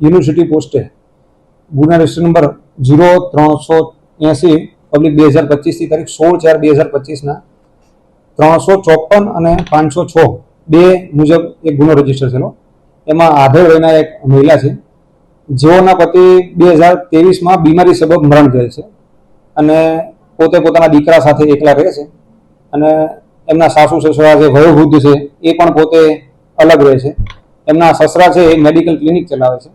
University પોસ્ટે ગુના register number zero ત્રણસો એંસી, પબ્લિક બે હજાર પચીસથી તારીખ સોળ ચાર બે હજાર પચીસના. ત્રણસો ચોપન અને પાંચસો છ, બે મુજબ એક ગુનો રજિસ્ટર થયેલો. એમાં આધેડ વયના એક મહિલા છે. જેઓના પતિ બે હજાર ત્રેવીસમાં બીમારી સબબ મરણ થયેલ છે અને પોતે પોતાના દીકરા સાથે એકલા રહે છે અને એમના સાસુ સસરા જે વયોવૃદ્ધ છે એ પણ પોતે અલગ રહે છે. એમના સસરા છે એ મેડિકલ ક્લિનિક ચલાવે છે.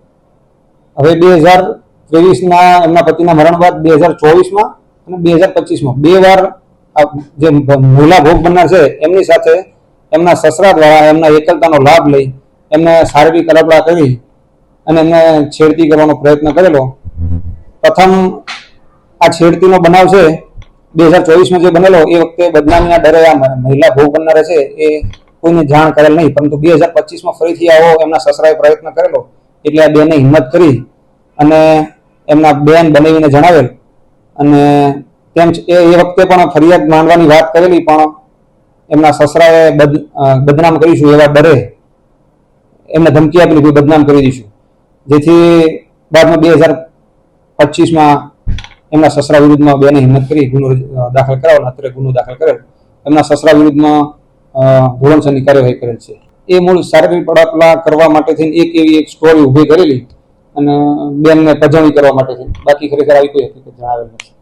હવે બે હજાર ત્રેવીસના એમના પતિના મરણ બાદ બે હજાર ચોવીસમાં અને બે હજાર પચીસમાં બે વાર જે મહિલા ભોગ બનનાર છે, એમની સાથે એમના સસરા દ્વારા એમના એકલતાનો લાભ લઈ એમને શારીરિક અલપડા કરી અને એમને છેડતી કરવાનો પ્રયત્ન કરેલો. પ્રથમ આ છેડતીનો બનાવ છે, બે હજાર ચોવીસમાં જે બનેલો, એ વખતે બદનામીના ડરે આ મહિલા ભોગ બનનારે છે, એ કોઈને જાણ કરેલ નહીં, પરંતુ બે હજાર પચીસમાં ફરીથી આવો એમના સસરાએ પ્રયત્ન કરેલો. એટલે આ બેને હિંમત કરી અને એમના બેન બનાવીને જણાવેલ. અને તેમ એ એ વખતે પણ ફરિયાદ માંડવાની વાત કરેલી, પણ એમના સસરાએ બદ બદનામ કરીશું એવા ડરે એમને ધમકી આપેલી કે બદનામ કરી દઈશું. જેથી બાદમાં બે હજાર પચીસમાં એમના સસરા વિરુદ્ધમાં બેને હિંમત કરી ગુનો દાખલ કરાવેલો અત્યારે ગુનો દાખલ કરેલ. એમના સસરા વિરુદ્ધમાં ધોરણસરની કાર્યવાહી કરેલ છે. એ મૂળ શારીરિક પડાપલા કરવા માટે થઈને એક એવી એક સ્ટોરી ઊભી કરેલી અને બેનને પજવણી કરવા માટે છે. બાકી ખરેખર આવી કોઈ હકીકત જણાવેલ નથી